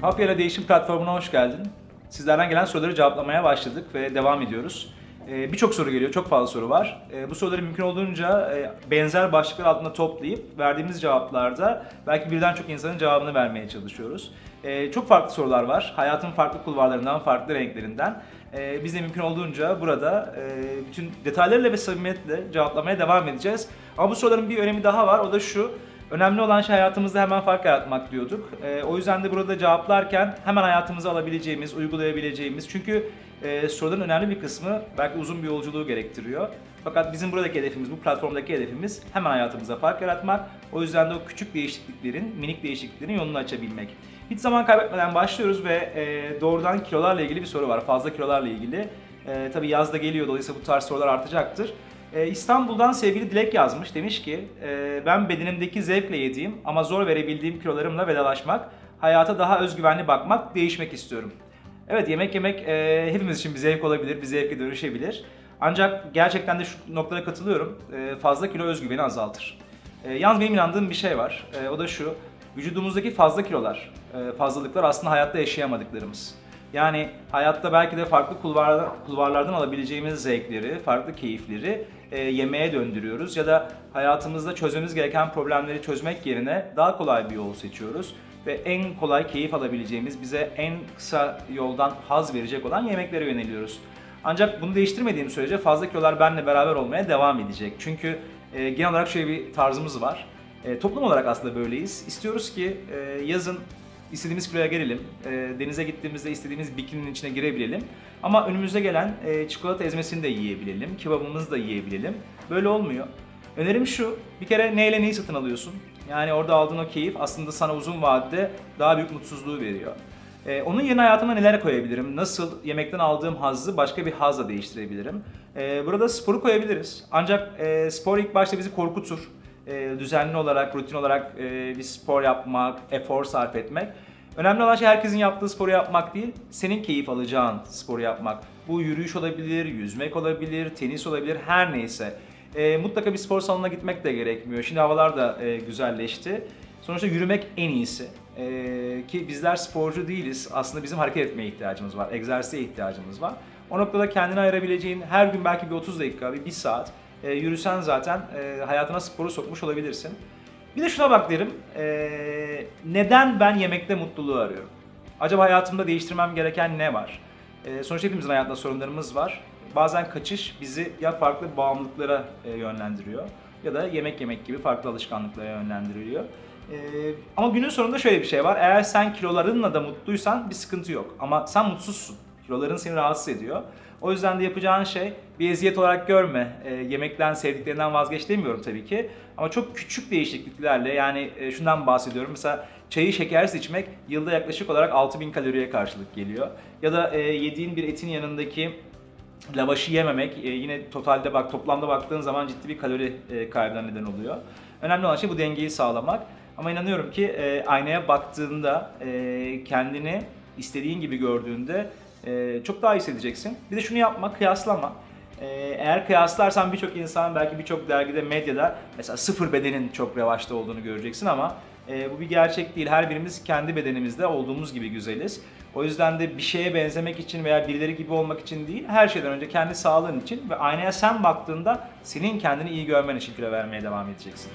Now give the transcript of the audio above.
Hafya ile Değişim platformuna hoş geldin. Sizlerden gelen soruları cevaplamaya başladık ve devam ediyoruz. Ee, Birçok soru geliyor, çok fazla soru var. Ee, Bu soruları mümkün olduğunca e, benzer başlıklar altında toplayıp verdiğimiz cevaplarda belki birden çok insanın cevabını vermeye çalışıyoruz. Ee, Çok farklı sorular var. Hayatın farklı kulvarlarından, farklı renklerinden. Biz de mümkün olduğunca burada e, bütün detaylarıyla ve samimiyetle cevaplamaya devam edeceğiz. Ama bu soruların bir önemi daha var. O da şu. Önemli olan şey hayatımızda hemen fark yaratmak diyorduk. Ee, o yüzden de burada cevaplarken hemen hayatımıza alabileceğimiz, uygulayabileceğimiz çünkü e, soruların önemli bir kısmı belki uzun bir yolculuğu gerektiriyor. Fakat bizim buradaki hedefimiz, bu platformdaki hedefimiz hemen hayatımıza fark yaratmak. O yüzden de o küçük değişikliklerin, minik değişikliklerin yolunu açabilmek. Hiç zaman kaybetmeden başlıyoruz ve e, doğrudan kilolarla ilgili bir soru var. Fazla kilolarla ilgili. E, tabii yaz da geliyor dolayısıyla bu tarz sorular artacaktır. Ee, İstanbul'dan sevgili Dilek yazmış. Demiş ki e, ben bedenimdeki zevkle yediğim ama zor verebildiğim kilolarımla vedalaşmak, hayata daha özgüvenli bakmak, değişmek istiyorum. Evet yemek yemek e, hepimiz için bir zevk olabilir, bir zevke dönüşebilir. Ancak gerçekten de şu noktada katılıyorum. E, fazla kilo özgüveni azaltır. E, yalnız benim inandığım bir şey var. E, o da şu. Vücudumuzdaki fazla kilolar, e, fazlalıklar aslında hayatta yaşayamadıklarımız. Yani hayatta belki de farklı kulvarlar, kulvarlardan alabileceğimiz zevkleri, farklı keyifleri e, yemeğe döndürüyoruz ya da hayatımızda çözmemiz gereken problemleri çözmek yerine daha kolay bir yol seçiyoruz ve en kolay keyif alabileceğimiz, bize en kısa yoldan haz verecek olan yemeklere yöneliyoruz. Ancak bunu değiştirmediğim sürece fazla kilolar benimle beraber olmaya devam edecek. Çünkü e, genel olarak şöyle bir tarzımız var. E, toplum olarak aslında böyleyiz. İstiyoruz ki e, yazın istediğimiz kiloya gelelim. E, denize gittiğimizde istediğimiz bikininin içine girebilelim. Ama önümüze gelen e, çikolata ezmesini de yiyebilelim, kebabımızı da yiyebilelim. Böyle olmuyor. Önerim şu, bir kere neyle neyi satın alıyorsun? Yani orada aldığın o keyif aslında sana uzun vadede daha büyük mutsuzluğu veriyor. E, onun yerine hayatıma neler koyabilirim? Nasıl yemekten aldığım hazzı başka bir hazla değiştirebilirim? E, burada sporu koyabiliriz. Ancak e, spor ilk başta bizi korkutur e, düzenli olarak, rutin olarak e, bir spor yapmak, efor sarf etmek. Önemli olan şey herkesin yaptığı sporu yapmak değil, senin keyif alacağın sporu yapmak. Bu yürüyüş olabilir, yüzmek olabilir, tenis olabilir, her neyse. E, mutlaka bir spor salonuna gitmek de gerekmiyor. Şimdi havalar da e, güzelleşti. Sonuçta yürümek en iyisi. E, ki bizler sporcu değiliz. Aslında bizim hareket etmeye ihtiyacımız var, egzersize ihtiyacımız var. O noktada kendine ayırabileceğin her gün belki bir 30 dakika, bir 1 saat e, yürüsen zaten e, hayatına sporu sokmuş olabilirsin. Bir de şuna bak derim, e, neden ben yemekte mutluluğu arıyorum? Acaba hayatımda değiştirmem gereken ne var? E, sonuçta hepimizin hayatında sorunlarımız var. Bazen kaçış bizi ya farklı bağımlılıklara e, yönlendiriyor ya da yemek yemek gibi farklı alışkanlıklara yönlendiriliyor. E, ama günün sonunda şöyle bir şey var. Eğer sen kilolarınla da mutluysan bir sıkıntı yok. Ama sen mutsuzsun. Kiloların seni rahatsız ediyor. O yüzden de yapacağın şey bir eziyet olarak görme. E, yemekten, sevdiklerinden vazgeç demiyorum tabii ki. Ama çok küçük değişikliklerle yani e, şundan bahsediyorum. Mesela çayı şekersiz içmek yılda yaklaşık olarak 6000 kaloriye karşılık geliyor. Ya da e, yediğin bir etin yanındaki lavaşı yememek e, yine totalde bak toplamda baktığın zaman ciddi bir kalori e, kaybına neden oluyor. Önemli olan şey bu dengeyi sağlamak. Ama inanıyorum ki e, aynaya baktığında e, kendini istediğin gibi gördüğünde e, çok daha iyi hissedeceksin. Bir de şunu yapma, kıyaslama. E, eğer kıyaslarsan birçok insan belki birçok dergide, medyada mesela sıfır bedenin çok revaçta olduğunu göreceksin ama e, bu bir gerçek değil. Her birimiz kendi bedenimizde olduğumuz gibi güzeliz. O yüzden de bir şeye benzemek için veya birileri gibi olmak için değil, her şeyden önce kendi sağlığın için ve aynaya sen baktığında senin kendini iyi görmen için kilo vermeye devam edeceksin.